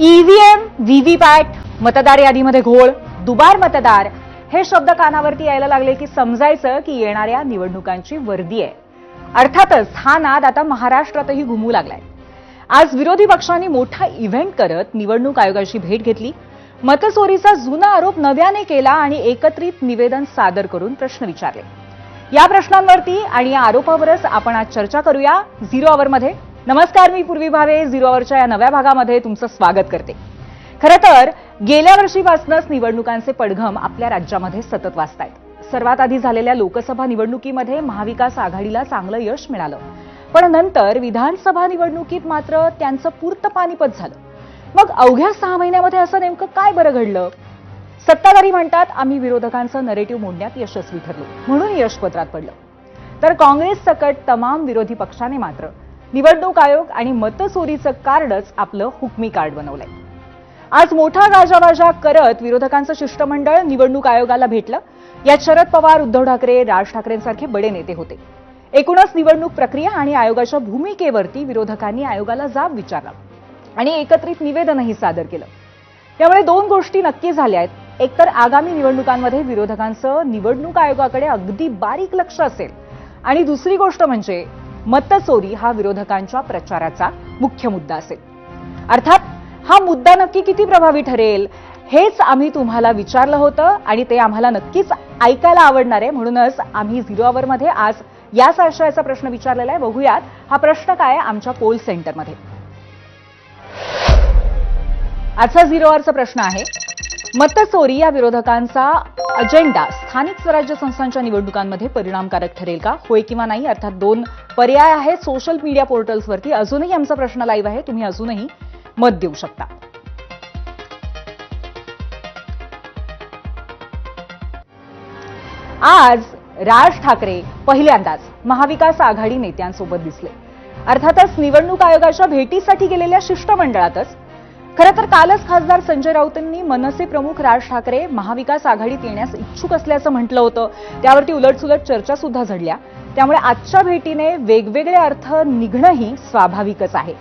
EVM VVPAT मतदार यादीमध्ये घोळ दुबार मतदार. हे शब्द कानावरती यायला लागले की समजायचं की येणाऱ्या निवडणुकांची वर्दी आहे. अर्थातच हा नाद आता महाराष्ट्रातही घुमू लागलाय. आज विरोधी पक्षांनी मोठा इव्हेंट करत निवडणूक आयोगाची भेट घेतली. मतचोरीचा जुना आरोप नव्याने केला आणि एकत्रित निवेदन सादर करून प्रश्न विचारले. या प्रश्नांवरती आणि या आरोपावरच आपण आज चर्चा करूया. झिरो आवरमध्ये नमस्कार मी पूर्वी भावे झिरोवरच्या या नव्या भागामध्ये तुमचं स्वागत करते. खरं तर गेल्या वर्षीपासूनच निवडणुकांचे पडघम आपल्या राज्यामध्ये सतत वाचतायत सर्वात आधी झालेल्या लोकसभा निवडणुकीमध्ये महाविकास आघाडीला चांगलं यश मिळालं. पण नंतर विधानसभा निवडणुकीत मात्र त्यांचं पूर्त पानिपत झालं. मग अवघ्या सहा महिन्यामध्ये असं नेमकं काय बरं घडलं? सत्ताधारी म्हणतात आम्ही विरोधकांचं नरेटिव्ह मोडण्यात यशस्वी ठरलो. म्हणून यशपत्रात पडलं. तर काँग्रेस सकट तमाम विरोधी पक्षाने मात्र निवडणूक आयोग आणि मतचोरीचं कार्डच आपलं हुकमी कार्ड बनवलंय. आज मोठा गाजावाजा करत विरोधकांचं शिष्टमंडळ निवडणूक आयोगाला भेटलं. यात शरद पवार उद्धव ठाकरे राज ठाकरेंसारखे बडे नेते होते. एकूणच निवडणूक प्रक्रिया आणि आयोगाच्या भूमिकेवरती विरोधकांनी आयोगाला जाब विचारला आणि एकत्रित निवेदनही सादर केलं. त्यामुळे दोन गोष्टी नक्की झाल्या आहेत. एकतर आगामी निवडणुकांमध्ये विरोधकांचं निवडणूक आयोगाकडे अगदी बारीक लक्ष असेल आणि दुसरी गोष्ट म्हणजे मतचोरी हा विरोधकांच्या प्रचाराचा मुख्य मुद्दा असेल. अर्थात हा मुद्दा नक्की किती प्रभावी ठरेल हेच आम्ही तुम्हाला विचारलं होतं आणि ते आम्हाला नक्कीच ऐकायला आवडणार आहे. म्हणूनच आम्ही झिरो आवरमध्ये आज याच आशयाचा प्रश्न विचारलेला आहे. बघूयात हा प्रश्न काय आहे आमच्या पोल सेंटरमध्ये? आजचा झिरो आवरचा प्रश्न आहे मतचोरी या विरोधकांचा अजेंडा स्थानिक स्वराज्य संस्थांच्या निवडणुकांमध्ये परिणामकारक ठरेल का? होय किंवा नाही? अर्थात दोन पर्याय आहेत सोशल मीडिया पोर्टल्सवरती अजूनही आमचा प्रश्न लाईव्ह आहे. तुम्ही अजूनही मत देऊ शकता. आज राज ठाकरे पहिल्यांदाच महाविकास आघाडी नेत्यांसोबत दिसले. अर्थातच निवडणूक आयोगाच्या भेटीसाठी गेलेल्या शिष्टमंडळातच खरं तर कालच खासदार संजय राऊतांनी मनसे प्रमुख राज ठाकरे महाविकास आघाडीत येण्यास इच्छुक असल्याचं म्हटलं होतं. त्यावरती उलटसुलट चर्चा सुद्धा झडल्या. त्यामुळे आजच्या भेटीने वेगवेगळे अर्थ निघणंही स्वाभाविकच आहे.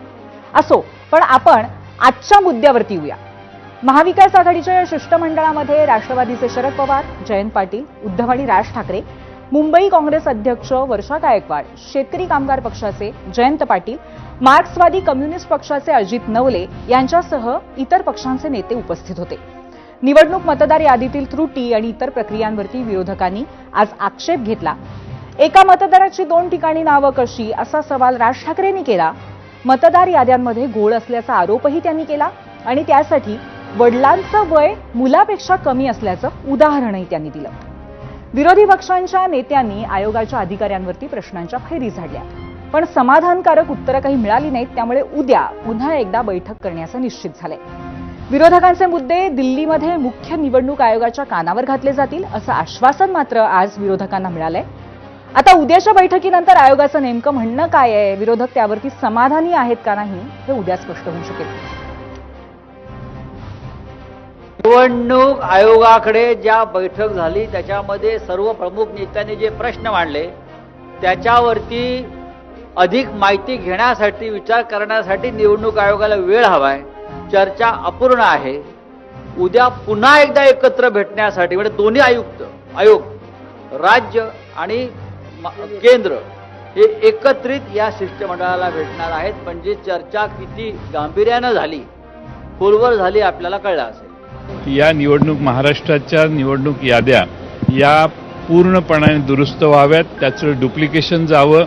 असो पण आपण आजच्या मुद्द्यावरती येऊया. महाविकास आघाडीच्या या शिष्टमंडळामध्ये राष्ट्रवादीचे शरद पवार जयंत पाटील उद्धव आणि राज ठाकरे मुंबई काँग्रेस अध्यक्ष वर्षा गायकवाड शेतकरी कामगार पक्षाचे जयंत पाटील मार्क्सवादी कम्युनिस्ट पक्षाचे अजित नवले यांच्यासह इतर पक्षांचे नेते उपस्थित होते. निवडणूक मतदार यादीतील त्रुटी आणि इतर प्रक्रियांवरती विरोधकांनी आज आक्षेप घेतला. एका मतदाराची दोन ठिकाणी नावं कशी असा सवाल राज ठाकरेंनी केला. मतदार याद्यांमध्ये घोळ असल्याचा आरोपही त्यांनी केला आणि त्यासाठी वडिलांचं वय मुलापेक्षा कमी असल्याचं उदाहरणही त्यांनी दिलं. विरोधी पक्षांच्या नेत्यांनी आयोगाच्या अधिकाऱ्यांवरती प्रश्नांच्या फैरी झाडल्या. पण समाधानकारक उत्तरं काही मिळाली नाहीत त्यामुळे उद्या पुन्हा एकदा बैठक करण्याचं निश्चित झालंय. विरोधकांचे मुद्दे दिल्लीमध्ये मुख्य निवडणूक आयोगाच्या कानावर घातले जातील असं आश्वासन मात्र आज विरोधकांना मिळालंय. आता उद्याच्या बैठकीनंतर आयोगाचं नेमकं म्हणणं काय आहे? विरोधक त्यावरती समाधानी आहेत का नाही? हे उद्या स्पष्ट होऊ शकेल. निवडणूक आयोगाकडे ज्या बैठक झाली त्याच्यामध्ये सर्व प्रमुख नेत्यांनी जे प्रश्न मांडले त्याच्यावरती अधिक माहिती घेण्यासाठी विचार करण्यासाठी निवडणूक आयोगाला वेळ हवाय चर्चा अपूर्ण आहे. उद्या पुन्हा एकदा एकत्र भेटण्यासाठी म्हणजे दोन्ही आयुक्त आयोग राज्य आणि केंद्र हे एकत्रित या शिष्टमंडळाला भेटणार आहेत. म्हणजे चर्चा किती गांभीर्यानं झाली खोलवर झाली आपल्याला कळलं असेल. या निवडणूक महाराष्ट्राच्या निवडणूक याद्या या पूर्णपणाने दुरुस्त व्हाव्यात त्याचं डुप्लिकेशन जावं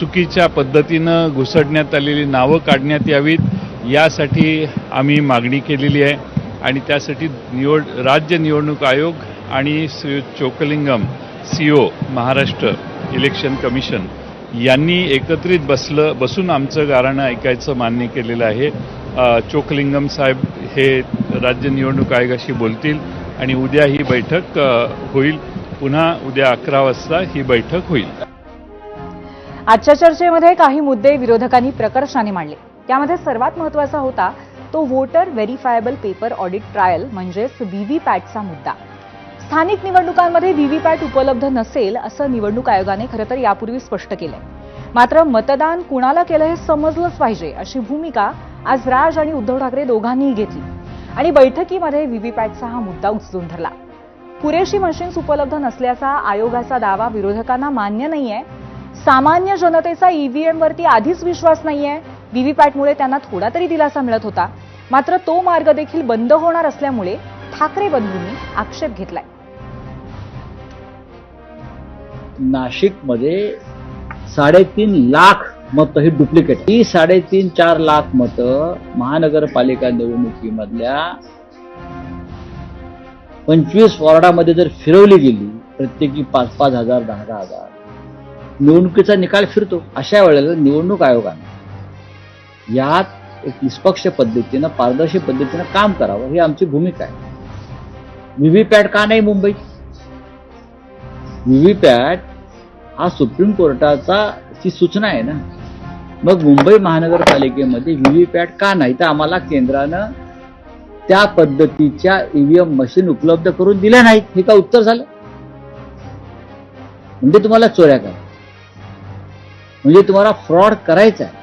चुकीच्या पद्धतीनं घुसडण्यात आलेली नावं काढण्यात यावीत यासाठी आम्ही मागणी केलेली आहे. आणि त्यासाठी निवड राज्य निवडणूक आयोग आणि Shri Chockalingam C O Maharashtra election commission यांनी एकत्रित बसलं बसून आमचं गाराणं ऐकायचं मान्य केलेलं आहे. चोकलिंगम साहेब हे राज्य निवडणूक आयोगाशी बोलतील आणि उद्या ही बैठक होईल. पुन्हा उद्या अकरा वाजता ही बैठक होईल. आजच्या चर्चेमध्ये काही मुद्दे विरोधकांनी प्रकर्षाने मांडले. त्यामध्ये सर्वात महत्त्वाचा होता तो voter verifiable paper audit trail म्हणजेच व्हीव्हीपॅटचा मुद्दा. स्थानिक निवडणुकांमध्ये व्हीव्हीपॅट उपलब्ध नसेल असं निवडणूक आयोगाने खरं तर यापूर्वी स्पष्ट केलंय. मात्र मतदान कुणाला केलं हे समजलंच पाहिजे अशी भूमिका आज राज आणि उद्धव ठाकरे दोघांनीही घेतली. आणि बैठकीमध्ये व्हीव्हीपॅटचा हा मुद्दा उचलून धरला. पुरेशी मशीन्स उपलब्ध नसल्याचा आयोगाचा दावा विरोधकांना मान्य नाहीये. सामान्य जनतेचा ईव्हीएम वरती आधीच विश्वास नाहीये. व्हीव्हीपॅटमुळे त्यांना थोडा तरी दिलासा मिळत होता. मात्र तो मार्ग देखील बंद होणार असल्यामुळे ठाकरे बंधूंनी आक्षेप घेतलाय. नाशिकमध्ये साडेतीन लाख मतं ही डुप्लिकेट ही साडेतीन चार लाख मतं महानगरपालिका निवडणुकीमधल्या पंचवीस वॉर्डामध्ये जर फिरवली गेली प्रत्येकी पाच पाच हजार दहा दहा हजार निवडणुकीचा निकाल फिरतो. अशा वेळेला निवडणूक आयोगाने यात एक निष्पक्ष पद्धतीनं पारदर्शी पद्धतीनं काम करावं ही आमची भूमिका आहे. व्हीव्हीपॅट का नाही मुंबईत व्हीव्हीपॅट हा सुप्रीम कोर्टाचा ची सूचना आहे ना. मग मुंबई महानगरपालिकेमध्ये व्हीव्हीपॅट का नाही तर आम्हाला केंद्रानं त्या पद्धतीच्या ईव्हीएम मशीन उपलब्ध करून दिल्या नाहीत. हे का उत्तर झालं? म्हणजे तुम्हाला चोऱ्या करा. म्हणजे तुम्हाला फ्रॉड करायचा आहे.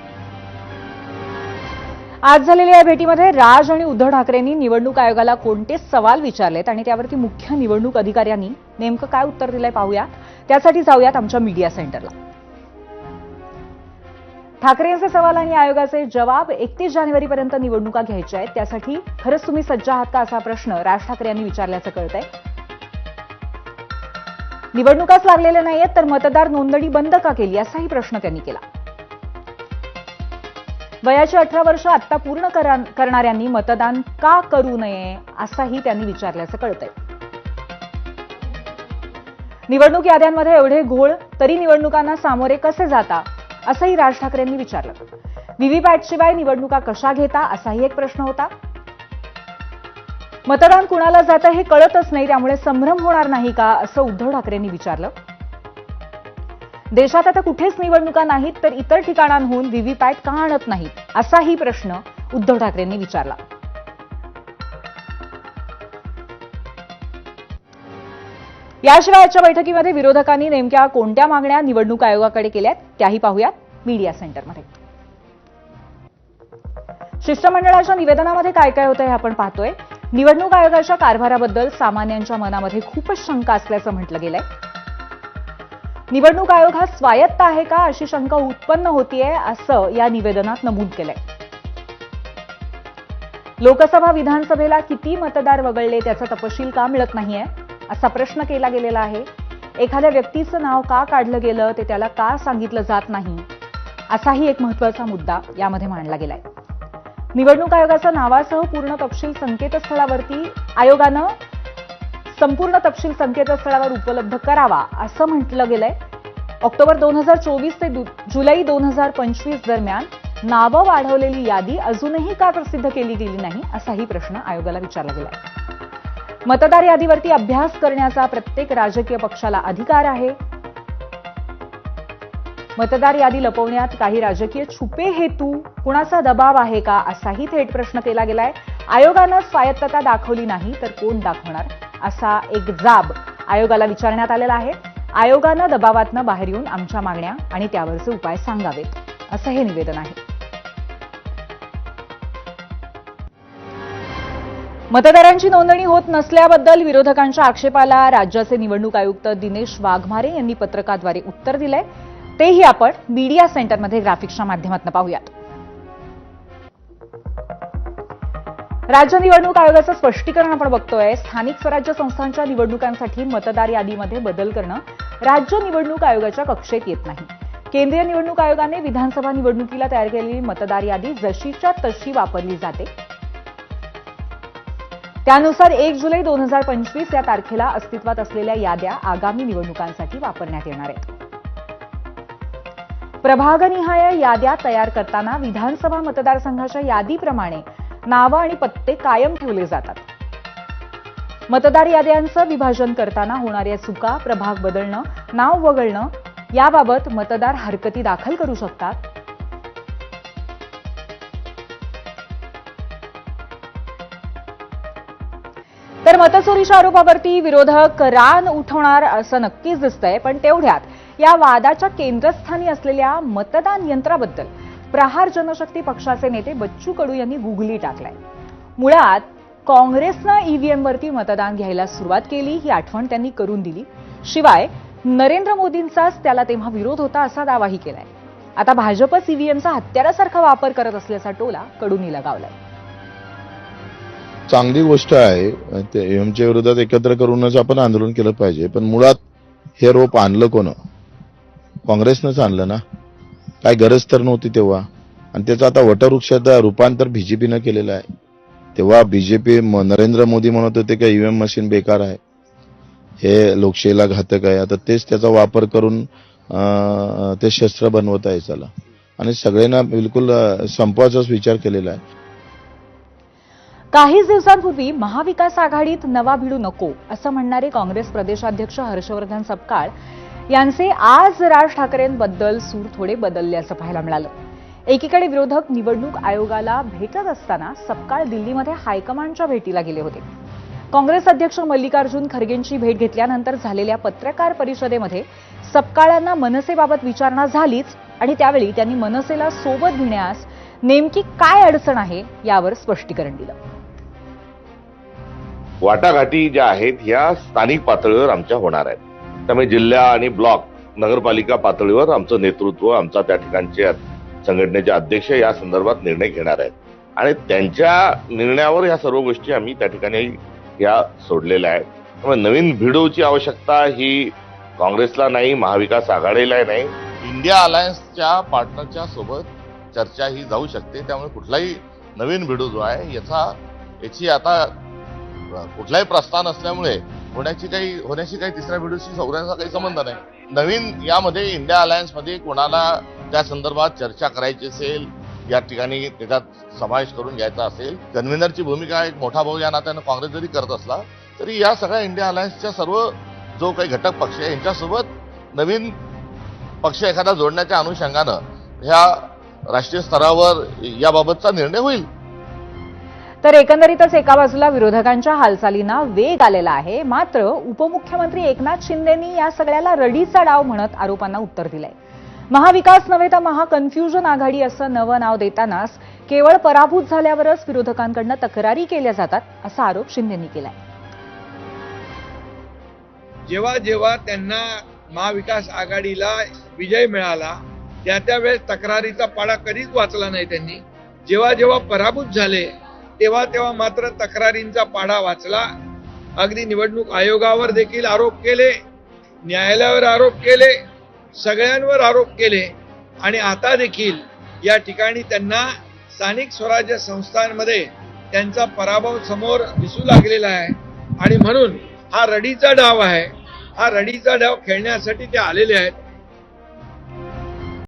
आज झालेल्या या भेटीमध्ये राज आणि उद्धव ठाकरेंनी निवडणूक आयोगाला कोणते सवाल विचारलेत आणि त्यावरती मुख्य निवडणूक अधिकाऱ्यांनी नेमकं काय उत्तर दिलंय पाहूया त्यासाठी जाऊयात आमच्या मीडिया सेंटरला. ठाकरेंचे सवाल आणि आयोगाचे जवाब एकतीस जानेवारीपर्यंत निवडणुका घ्यायच्या आहेत. त्यासाठी खरंच तुम्ही सज्ज आहात का असा प्रश्न राज ठाकरे यांनी विचारल्याचं कळतंय. निवडणुकाच लागलेल्या नाहीयेत तर मतदार नोंदणी बंद का केली? असाही प्रश्न त्यांनी केला. वयाची अठरा वर्ष आत्ता पूर्ण करणाऱ्यांनी मतदान का करू नये? असाही त्यांनी विचारल्याचं कळतंय. निवडणूक याद्यांमध्ये एवढे घोळ तरी निवडणुकांना सामोरे कसे जाता? असंही राज ठाकरेंनी विचारलं. व्हीव्हीपॅटशिवाय निवडणुका कशा घेता असाही एक प्रश्न होता. मतदान कुणाला जातं हे कळतच नाही त्यामुळे संभ्रम होणार नाही का असं उद्धव ठाकरेंनी विचारलं. देशात आता कुठेच निवडणुका नाहीत तर इतर ठिकाणांहून व्हीव्हीपॅट का आणत नाहीत असाही प्रश्न उद्धव ठाकरेंनी विचारला. याशिवाय आजच्या बैठकीमध्ये विरोधकांनी नेमक्या कोणत्या मागण्या निवडणूक आयोगाकडे केल्यात त्याही पाहूयात मीडिया सेंटरमध्ये. शिष्टमंडळाच्या निवेदनामध्ये काय काय होतं हे आपण पाहतोय. निवडणूक आयोगाच्या कारभाराबद्दल सामान्यांच्या मनामध्ये खूपच शंका असल्याचं म्हटलं गेलंय. निवडणूक आयोग हा स्वायत्त आहे का अशी शंका उत्पन्न होतीये असं या निवेदनात नमूद केलंय. लोकसभा विधानसभेला किती मतदार वगळले त्याचा तपशील का मिळत नाहीये? असा प्रश्न केला गेलेला आहे. एखाद्या व्यक्तीचं नाव का काढलं गेलं ते त्याला का सांगितलं जात नाही? असाही एक महत्त्वाचा मुद्दा यामध्ये मांडला गेलाय. निवडणूक आयोगाचा नावासह पूर्ण तपशील संकेतस्थळावरती आयोगानं संपूर्ण तपशील संकेतस्थळावर उपलब्ध करावा असं म्हटलं गेलंय. ऑक्टोबर दोन हजार चोवीस ते जुलै दोन हजार पंचवीस दरम्यान नावं वाढवलेली यादी अजूनही का प्रसिद्ध केली गेली नाही असाही प्रश्न आयोगाला विचारला गेलाय. मतदार यादीवरती अभ्यास करण्याचा प्रत्येक राजकीय पक्षाला अधिकार आहे. मतदार यादी लपवण्यात काही राजकीय छुपे हेतू कुणाचा दबाव आहे का असाही थेट प्रश्न केला गेलाय. आयोगानं स्वायत्तता दाखवली नाही तर कोण दाखवणार असा एक जाब आयोगाला विचारण्यात आलेला आहे. आयोगानं दबावातनं बाहेर येऊन आमच्या मागण्या आणि त्यावरचे उपाय सांगावेत असं हे निवेदन आहे. मतदारांची नोंदणी होत नसल्याबद्दल विरोधकांच्या आक्षेपाला राज्याचे निवडणूक आयुक्त दिनेश वाघमारे यांनी पत्रकाद्वारे उत्तर दिलंय. तेही आपण मीडिया सेंटरमध्ये ग्राफिक्सच्या माध्यमातून पाहूयात. राज्य निवडणूक आयोगाचं स्पष्टीकरण आपण बघतोय. स्थानिक स्वराज्य संस्थांच्या निवडणुकांसाठी मतदार यादीमध्ये बदल करणं राज्य निवडणूक आयोगाच्या कक्षेत येत नाही. केंद्रीय निवडणूक आयोगाने विधानसभा निवडणुकीला तयार केलेली मतदार यादी जशीच्या तशी वापरली जाते. त्यानुसार एक जुलै दोन हजार पंचवीस या तारखेला अस्तित्वात असलेल्या याद्या आगामी निवडणुकांसाठी वापरण्यात येणार आहेत. प्रभागनिहाय याद्या तयार करताना विधानसभा मतदारसंघाच्या यादीप्रमाणे नावं आणि पत्ते कायम ठेवले जातात. मतदार याद्यांचं विभाजन करताना होणाऱ्या चुका प्रभाग बदलणं नाव वगळणं याबाबत मतदार हरकती दाखल करू शकतात. तर मतचोरीच्या आरोपावरती विरोधक रान उठवणार असं नक्कीच दिसतंय. पण तेवढ्यात या वादाच्या केंद्रस्थानी असलेल्या मतदान यंत्राबद्दल प्रहार जनशक्ती पक्षाचे नेते बच्चू कडू यांनी गुगली टाकलाय. मुळात काँग्रेसनं ईव्हीएमवरती मतदान घ्यायला सुरुवात केली ही आठवण त्यांनी करून दिली. शिवाय नरेंद्र मोदींचाच त्याला तेव्हा विरोध होता असा दावाही केलाय. आता भाजपच ईव्हीएमचा हत्यारासारखा वापर करत असल्याचा टोला कडूंनी लगावलाय. चांगली गोष्ट आहे. ते एमच्या विरोधात एकत्र करूनच आपण आंदोलन केलं पाहिजे. पण मुळात हे रोप आणलं कोण? काँग्रेसनंच आणलं ना? काय गरज तर नव्हती तेव्हा. आणि त्याचं आता वटवृक्षाचं रूपांतर बीजेपीनं केलेलं आहे. तेव्हा बीजेपी नरेंद्र मोदी म्हणत होते की ईव्हीएम मशीन बेकार आहे. हे लोकशाहीला घातक आहे. आता तेच त्याचा वापर करून ते शस्त्र बनवत आहे चला आणि सगळ्यांना बिलकुल संपवाचाच संपवायचाच विचार केलेला आहे. काहीच दिवसांपूर्वी महाविकास आघाडीत नवा भिडू नको असं म्हणणारे काँग्रेस प्रदेशाध्यक्ष हर्षवर्धन सपकाळ यांचे आज राज ठाकरेंबद्दल सूर थोडे बदलले असं पाहायला मिळालं. एकीकडे विरोधक निवडणूक आयोगाला भेटत असताना सपकाळ दिल्लीमध्ये हायकमांडच्या भेटीला गेले होते. काँग्रेस अध्यक्ष मल्लिकार्जुन खरगेंची भेट घेतल्यानंतर झालेल्या पत्रकार परिषदेमध्ये सपकाळांना मनसेबाबत विचारणा झालीच आणि त्यावेळी त्यांनी मनसेला सोबत घेण्यास नेमकी काय अडचण आहे यावर स्पष्टीकरण दिलं. वाटाघाटी ज्या आहेत ह्या स्थानिक पातळीवर आमच्या होणार आहेत. त्यामुळे जिल्हा आणि ब्लॉक नगरपालिका पातळीवर आमचं नेतृत्व आमचा त्या ठिकाणचे संघटनेचे अध्यक्ष या संदर्भात निर्णय घेणार आहेत. आणि त्यांच्या निर्णयावर या सर्व गोष्टी आम्ही त्या ठिकाणी या सोडलेल्या आहेत. त्यामुळे नवीन भिडोची आवश्यकता ही काँग्रेसला नाही महाविकास आघाडीला नाही. इंडिया अलायन्सच्या पार्टनरच्या सोबत चर्चा ही जाऊ शकते. त्यामुळे कुठलाही नवीन भिडू जो आहे याचा याची आता कुठलाही प्रस्थान असल्यामुळे होण्याची काही होण्याची काही तिसऱ्या व्हिडिओशी सौऱ्यांचा काही संबंध नाही. नवीन यामध्ये इंडिया अलायन्समध्ये कोणाला त्या संदर्भात चर्चा करायची असेल या ठिकाणी त्याच्यात समावेश करून घ्यायचा असेल कन्व्हेनरची भूमिका एक मोठा भाऊ या नात्यानं काँग्रेस जरी करत असला तरी या सगळ्या इंडिया अलायन्सच्या सर्व जो काही घटक पक्ष आहे यांच्यासोबत नवीन पक्ष एखादा जोडण्याच्या अनुषंगानं ह्या राष्ट्रीय स्तरावर याबाबतचा निर्णय होईल. तर एकंदरीतच एका बाजूला विरोधकांच्या हालचालींना वेग आलेला आहे. मात्र उपमुख्यमंत्री एकनाथ शिंदेनी या सगळ्याला रडीचा डाव म्हणत आरोपांना उत्तर दिलंय. महाविकास नव्हे तर महाकन्फ्युजन आघाडी असं नवं नाव देतानाच केवळ पराभूत झाल्यावरच विरोधकांकडनं तक्रारी केल्या जातात असा आरोप शिंदेनी केलाय. जेव्हा जेव्हा त्यांना महाविकास आघाडीला विजय मिळाला त्या त्यावेळेस तक्रारीचा पाडा कधीच वाचला नाही त्यांनी. जेव्हा जेव्हा पराभूत झाले तेव्हा तेव्हा मात्र तक्रारींचा पाढा वाचला. अगदी निवडणूक आयोगावर देखील आरोप केले न्यायालयावर आरोप केले सगळ्यांवर आरोप केले आणि आता देखील या ठिकाणी त्यांना स्थानिक स्वराज्य संस्थांमध्ये त्यांचा पराभव समोर दिसू लागलेला आहे. आणि म्हणून हा रडीचा डाव आहे. हा रडीचा डाव खेळण्यासाठी ते आलेले आहेत.